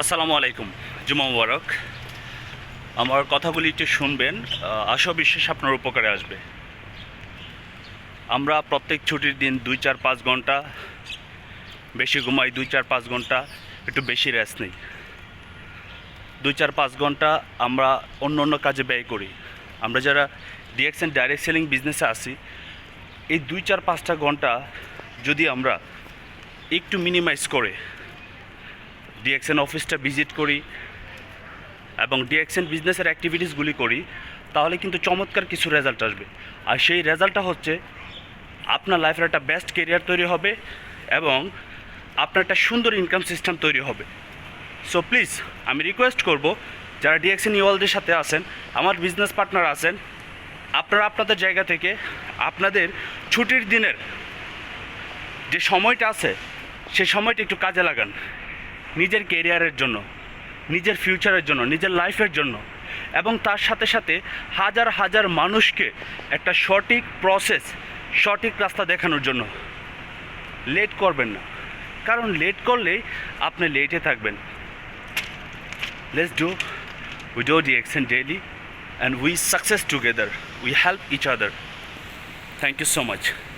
আসসালামু আলাইকুম, জুমা মুবারক। আমার কথাগুলি একটু শুনবেন আশা বিশ্বাস আপনার উপকারে আসবে। আমরা প্রত্যেক ছুটির দিন দুই চার পাঁচ ঘণ্টা, বেশি ঘুমাই দুই চার পাঁচ ঘণ্টা, একটু বেশি রেস্ট নেই। দুই চার পাঁচ ঘণ্টা আমরা অন্য অন্য কাজে ব্যয় করি। আমরা যারা ডিএক্স অ্যান্ড ডাইরেক্ট সেলিং বিজনেসে আসি এই দুই চার পাঁচটা ঘণ্টা যদি আমরা একটু মিনিমাইজ করে ডিএক্সএন অফিসটা ভিজিট করি এবং ডিএক্সএন বিজনেসের অ্যাক্টিভিটিসগুলি করি, তাহলে কিন্তু চমৎকার কিছু রেজাল্ট আসবে। আর সেই রেজাল্টটা হচ্ছে, আপনার লাইফের একটা বেস্ট কেরিয়ার তৈরি হবে এবং আপনার একটা সুন্দর ইনকাম সিস্টেম তৈরি হবে। সো প্লিজ আমি রিকোয়েস্ট করব, যারা ডিএক্সএন ইওয়ালদের সাথে আছেন, আমার বিজনেস পার্টনার আছেন, আপনারা আপনাদের জায়গা থেকে আপনাদের ছুটির দিনের যে সময়টা আছে সেই সময়টা একটু কাজে লাগান। নিজের কেরিয়ারের জন্য, নিজের ফিউচারের জন্য, নিজের লাইফের জন্য এবং তার সাথে সাথে হাজার হাজার মানুষকে একটা সঠিক প্রসেস সঠিক রাস্তা দেখানোর জন্য। লেট করবেন না। কারণ লেট করলেই আপনি লেটে থাকবেন। Let's do we do the action daily and we success together we help each other thank you so much